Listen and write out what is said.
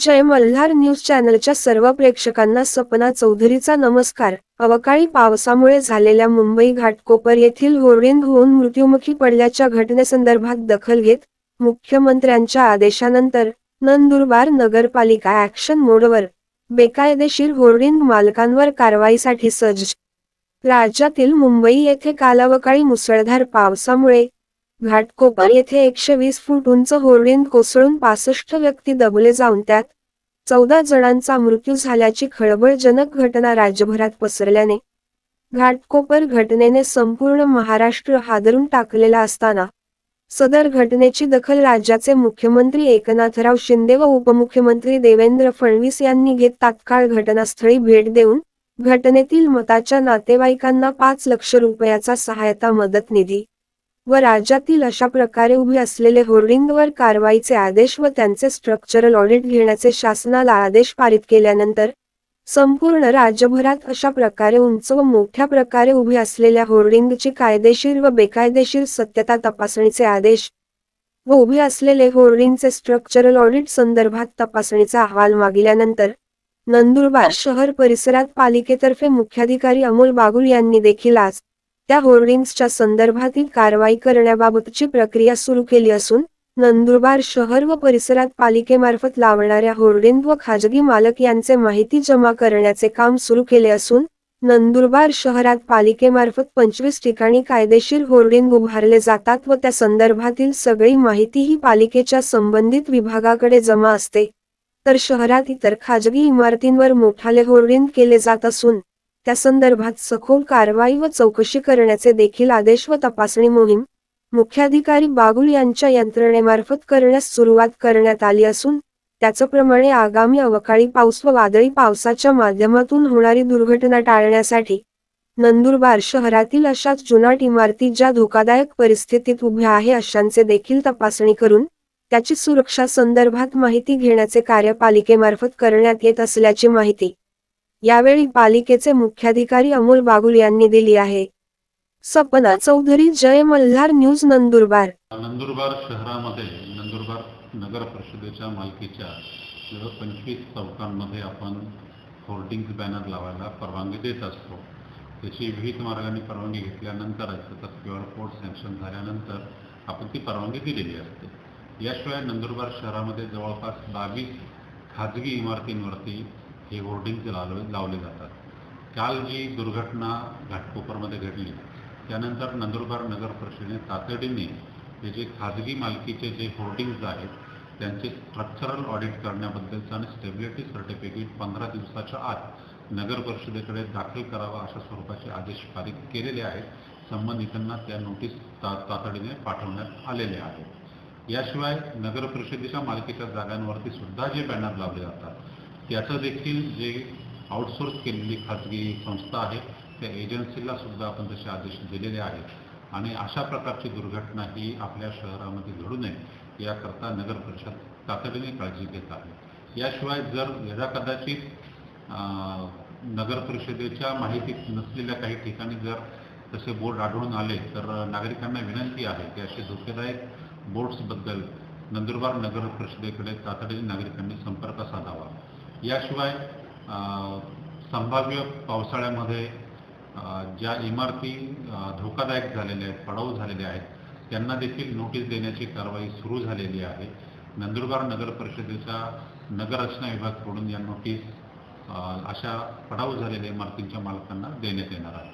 जय Malhar news चॅनलच्या सर्व प्रेक्षकांना सपना चौधरीचा नमस्कार. अवकाळी पावसामुळे झालेल्या मुंबई घाटकोपर येथील होर्डिंग होऊन मृत्युमुखी पडल्याच्या घटनेसंदर्भात दखल घेत मुख्यमंत्र्यांच्या आदेशानंतर नंदुरबार नगरपालिका ऍक्शन मोडवर बेकायदेशीर होर्डिंग मालकांवर कारवाईसाठी सज्ज. राज्यातील मुंबई येथे कालावकाळी मुसळधार पावसामुळे घाटकोपर येथे एकशे वीस फूट उंच होर्डिंग कोसळून पासष्ट व्यक्ती दबले जाऊन त्यात चौदा जणांचा मृत्यू झाल्याची खळबळजनक घटना राज्यभरात पसरल्याने घाटकोपर घटनेने संपूर्ण महाराष्ट्र हादरून टाकलेला असताना सदर घटनेची दखल राज्याचे मुख्यमंत्री एकनाथराव शिंदे व उपमुख्यमंत्री देवेंद्र फडणवीस यांनी घेत तात्काळ घटनास्थळी भेट देऊन घटनेतील मताच्या नातेवाईकांना पाच लक्ष रुपयाचा सहायता मदत निधी व राज्यातील अशा प्रकारे उभे असलेले होर्डिंगवर कारवाईचे आदेश व त्यांचे स्ट्रक्चरल ऑडिट घेण्याचे शासनाला आदेश पारित केल्यानंतर संपूर्ण राज्यभरात अशा प्रकारे उंच व मोठ्या प्रकारे उभे असलेल्या होर्डिंगची कायदेशीर व बेकायदेशीर सत्यता तपासणीचे आदेश व उभे असलेले होर्डिंगचे स्ट्रक्चरल ऑडिट संदर्भात तपासणीचा अहवाल मागिल्यानंतर नंदुरबार शहर परिसरात पालिकेतर्फे मुख्याधिकारी अमोल बागुल यांनी देखील आज त्या होर्डिंग्सच्या संदर्भातील कारवाई करण्याबाबतची प्रक्रिया सुरू केली असून नंदुरबार शहर व परिसरात पालिकेमार्फत लावणाऱ्या होर्डिंग व खाजगी मालक यांचे माहिती जमा करण्याचे काम सुरू केले असून नंदुरबार शहरात पालिकेमार्फत पंचवीस ठिकाणी कायदेशीर होर्डिंग उभारले जातात व त्या संदर्भातील सगळी माहिती ही पालिकेच्या संबंधित विभागाकडे जमा असते. तर शहरात इतर खाजगी इमारतींवर मोठाले होर्डिंग केले जात असून त्या संदर्भात सखोल कारवाई व चौकशी करण्याचे देखील आदेश व तपासणी मोहीम मुख्याधिकारी बागुल यांच्या यंत्रणेमार्फत करण्यास सुरुवात करण्यात आली असून त्याचप्रमाणे आगामी अवकाळी पाऊस व वादळी पावसाच्या माध्यमातून होणारी दुर्घटना टाळण्यासाठी नंदुरबार शहरातील अशाच जुनाट इमारती ज्या धोकादायक परिस्थितीत उभ्या आहे अशांचे देखील तपासणी करून त्याची सुरक्षा संदर्भात माहिती घेण्याचे कार्य पालिकेमार्फत करण्यात येत असल्याची माहिती यावेळी पालिकेचे मुख्याधिकारी अमोल बागुल यांनी दिली आहे. सपना चौधरी जय मल्हार न्यूज नंदुरबार. नंदुरबार शहरामध्ये नंदुरबार नगर परिषदेच्या मालकीच्या पंचवीस चौकांमध्ये आपण होर्डिंग बॅनर लावायला परवानगी देत असतो. त्याची विविध मार्गाने परवानगी घेतल्यानंतरच त्याचा क्यू आर कोड सँक्शन झाल्यानंतर आपण ती परवानगी दिलेली असते. याशिवाय नंदुरबार शहरामध्ये जवळपास बावीस खाजगी इमारतींवरती हे होर्डिंग्ज लावले लावले जातात. काल जी दुर्घटना घाटकोपरमध्ये घडली त्यानंतर नंदुरबार नगर परिषदेने तातडीने हे जे खाजगी मालकीचे जे होर्डिंग्ज आहेत त्यांचे स्ट्रक्चरल ऑडिट करण्याबद्दलचं आणि स्टेबिलिटी सर्टिफिकेट पंधरा दिवसाच्या आत नगर परिषदेकडे दाखल करावा अशा स्वरूपाचे आदेश पारित केलेले आहेत. संबंधितांना त्या नोटीस ता तातडीने पाठवण्यात आलेले आहेत. याशिवाय नगर परिषदेच्या मालकीच्या जागांवरती सुद्धा जे बॅनर लावले जातात त्याचं देखील जे आउटसोर्स केलेली खाजगी संस्था आहे त्या एजन्सीला सुद्धा आपण तसे आदेश दिलेले आहेत. आणि अशा प्रकारची दुर्घटना ही आपल्या शहरामध्ये घडू नये याकरता नगर परिषद तातडीने काळजी घेत आहे. याशिवाय जर यदा कदाचित नगर परिषदेच्या माहितीत नसलेल्या काही ठिकाणी जर तसे बोर्ड आढळून आले तर नागरिकांना विनंती आहे की असे धोकेदायक बोर्ड्सबद्दल नंदुरबार नगर परिषदेकडे तातडीने नागरिकांनी संपर्क साधावा. याशिवाय संभाव्य पावसाळ्यामध्ये ज्या इमारती धोकादायक झालेल्या आहेत पडाऊ झालेल्या आहेत त्यांना देखील नोटीस देण्याची कारवाई सुरू झालेली आहे. नंदुरबार नगर परिषदेचा नगररचना विभागाकडून या नोटीस अशा पडाऊ झालेल्या इमारतींच्या मालकांना देण्यात येणार आहे.